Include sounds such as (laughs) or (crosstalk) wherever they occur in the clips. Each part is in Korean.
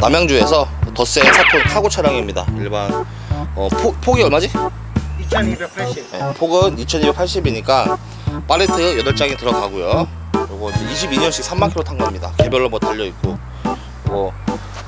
남양주에서 더 센 사톤 카고 차량입니다. 일반 어, 포, 폭이 얼마지? 2280. 네, 폭은 2280이니까 팔레트 8장이 들어가고요. 요거 이제 22년씩 3만 킬로 탄 겁니다. 개별로 뭐 달려 있고. 요거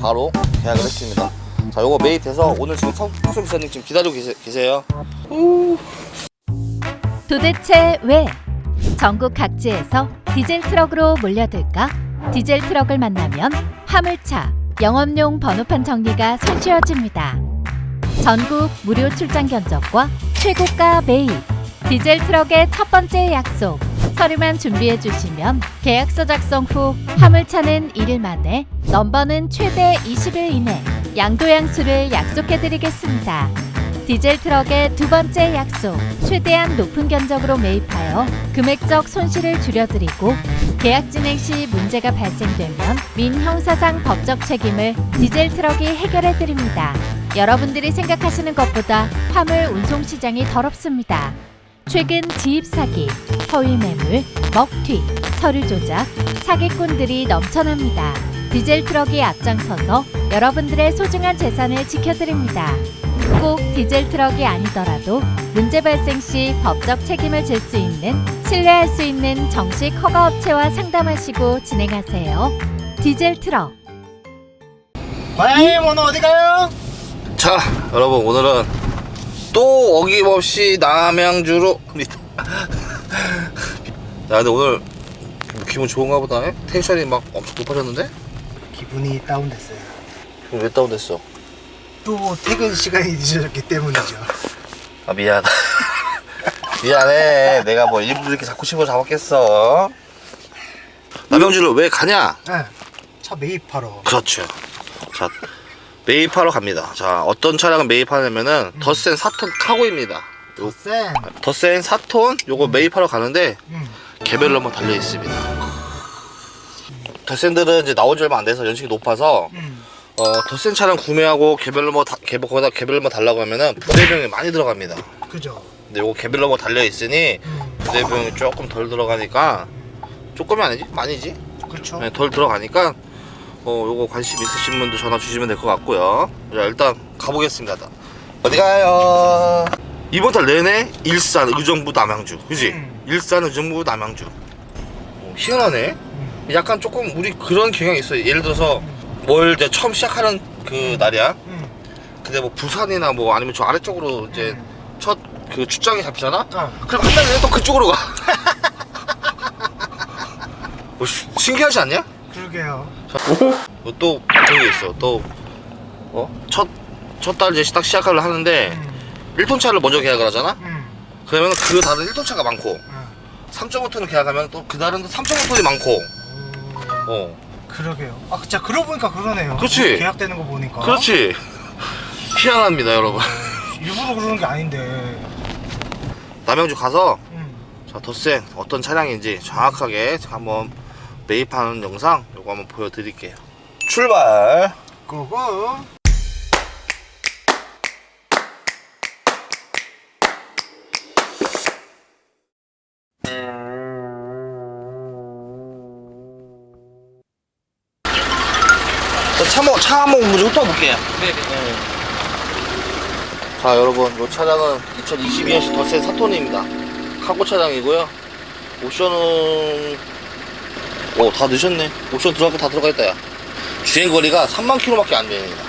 바로 계약을 했습니다. 자, 요거 매입해서 오늘 지금 석수 기사님 지금 기다리고 계세, 계세 요. 도대체 왜 전국 각지에서 디젤 트럭으로 몰려들까? 디젤 트럭을 만나면 화물차, 영업용 번호판 정리가 손쉬워집니다. 전국 무료 출장 견적과 최고가 매입. 디젤 트럭의 첫 번째 약속. 서류만 준비해 주시면 계약서 작성 후 화물차는 1일 만에, 넘버는 최대 20일 이내 양도양수를 약속해 드리겠습니다. 디젤 트럭의 두 번째 약속, 최대한 높은 견적으로 매입하여 금액적 손실을 줄여드리고 계약 진행 시 문제가 발생되면 민형사상 법적 책임을 디젤 트럭이 해결해 드립니다. 여러분들이 생각하시는 것보다 화물 운송 시장이 더럽습니다. 최근 지입 사기, 허위 매물, 먹튀, 서류 조작, 사기꾼들이 넘쳐납니다. 디젤 트럭이 앞장서서 여러분들의 소중한 재산을 지켜드립니다. 꼭 디젤 트럭이 아니더라도 문제 발생 시 법적 책임을 질 수 있는 신뢰할 수 있는 정식 허가 업체와 상담하시고 진행하세요. 디젤 트럭 과장님 오늘 어디 가요? 자, 여러분 오늘은 또 어김없이 남양주로 (laughs) 야, 근데 오늘 뭐 기분 좋은가 보다. 에? 텐션이 막 엄청 높아졌는데? 기분이 다운됐어요. 그럼 왜 다운됐어? 또 퇴근 시간이 늦어졌기 때문이죠. 아 미안하다 (laughs) 미안해 내가 뭐 일부러 이렇게 자꾸 집어 잡았겠어 남양주를 왜 가냐 네. 차 매입하러. 그렇죠 자 매입하러 갑니다 자 어떤 차량을 매입하냐면은 더 센 4톤 카고입니다 요 쌤. 더 센 4톤 요거 매입하러 가는데 음. 개별로 한번 달려 있습니다 더센들은 이제 나온 지 얼마 안 돼서 연식이 높아서 음. 어, 더 센 차량 구매하고 개별로 뭐 다, 개별, 거기다 개별로 뭐 달라고 하면은 부대 비용이 많이 들어갑니다. 그죠. 근데 요거 개별로 뭐 달려 있으니 음. 부대 비용이 조금 덜 들어가니까 조금이 아니지? 많이지? 그렇죠. 네, 덜 들어가니까 어 요거 관심 있으신 분들 전화 주시면 될 것 같고요. 자 일단 가보겠습니다. 어디 가요? 이번 달 내내 일산 의정부 남양주. 그지? 음. 일산 의정부 남양주. 어, 희한하네. 음. 약간 조금 우리 그런 경향이 있어요. 예를 들어서 뭘 이제 처음 시작하는 그 날이야 음. 근데 뭐 부산이나 뭐 아니면 저 아래쪽으로 이제 음. 첫그 출장이 잡히잖아 어. 그럼 한 달 내내 또 그쪽으로 가. (laughs) 뭐 시- 신기하지 않냐? 그러게요. 뭐또 그런 게 있어. 또 어? 첫첫 달 이제 딱 시작을 하는데 음. 1톤 차를 먼저 계약을 하잖아. 음. 그러면 그 달은 1톤 차가 많고 어. 3.5톤을 계약하면 또 그 달은 3.5톤이 많고. 오. 어. 그러게요. 아, 진짜 그러고 보니까 그러네요. 그렇지. 계약되는 거 보니까. 그렇지. 희한합니다, 여러분. 일부러 그러는 게 아닌데. 남양주 가서 음. 자, 더센 어떤 차량인지 정확하게 한번 매입하는 영상 요거 한번 보여드릴게요. 출발. 고고. 차, 뭐, 차 한번 먼저 훑어볼게요. 네. 자, 여러분, 이 차량은 2022년식 더센 사톤입니다. 카고 차량이고요. 옵션은, 오, 다 넣으셨네. 옵션 들어갈 거다 들어가 있다, 야. 주행 거리가 3만 킬로밖에 안 됩니다.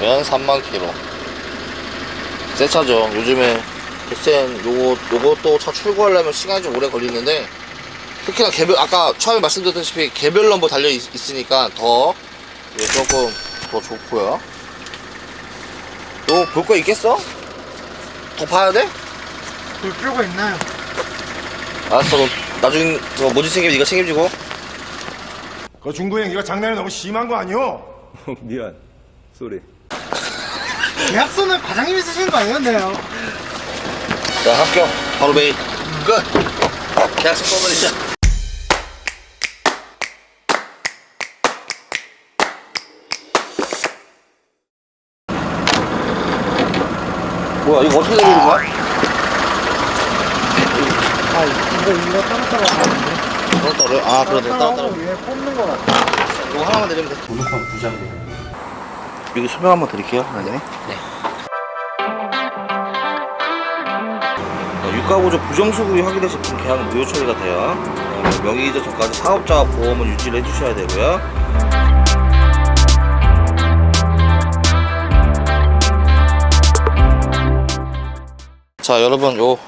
면 3만 킬로. 새 차죠. 요즘에 더센 요거, 요것도 차 출고하려면 시간이 좀 오래 걸리는데, 특히나 개별, 아까 처음에 말씀드렸다시피 개별 넘버 달려 있, 있으니까 더, 예, 조금 더 좋고요. 너 볼 거 있겠어? 더 봐야 돼? 볼 필요가 있나요? 알았어. 그럼 나중에 뭐 모지 책임 네가 책임지고. 그 중구 형 이거 장난이 너무 심한 거 아니오? (laughs) 미안. 쏘리. 계약서는 과장님이 쓰시는 거 아니었네요? 자, 합격. 바로 메일. 끝. 계약서 써버리자. 뭐야, 이거 어떻게 내리는 거야? 아, 이거, 이거 따로따로 하는데. 따로 따로. 아, 그러네. 따로 따로. 위에 뽑는 거 같아. 이거 하나만 드리면 돼. 번호판 부장. 여기 설명 한번 드릴게요, 사장님. 네. 어, 유가보조 부정수급이 확인되신 분 계약 무효 처리가 돼요. 어, 명의이자 전까지 사업자 보험은 유지를 해주셔야 되고요. 자, 여러분, 요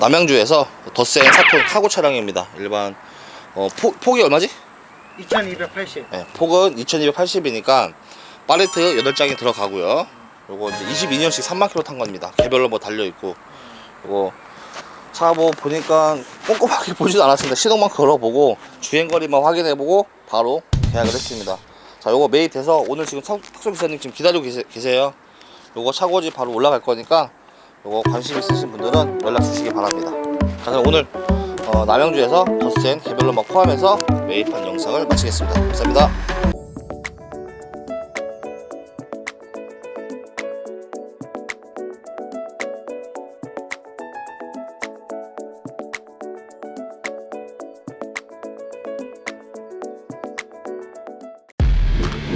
남양주에서 더센 사톤 카고 차량입니다. 일반 어, 포, 폭이 얼마지? 2280. 네, 폭은 2280이니까 팔레트 8장이 들어가고요. 요거 이제 22년씩 3만 킬로 탄 겁니다. 개별로 뭐 달려 있고. 요거 차 뭐 보니까 꼼꼼하게 (laughs) 보지도 않았습니다. 시동만 걸어보고 주행 거리만 확인해 보고 바로 계약을 했습니다. 자, 요거 매입돼서 오늘 지금 탁- 탁소 기사님 지금 기다리고 계세, 계세요. 요거 차고지 바로 올라갈 거니까 요거 관심 있으신 분들은 연락 주시기 바랍니다. 자, 그럼 오늘 어, 남양주에서 더센 개별로만 포함해서 매입한 영상을 마치겠습니다. 감사합니다.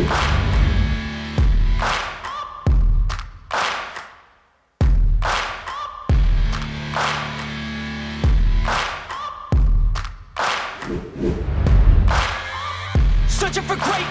Searching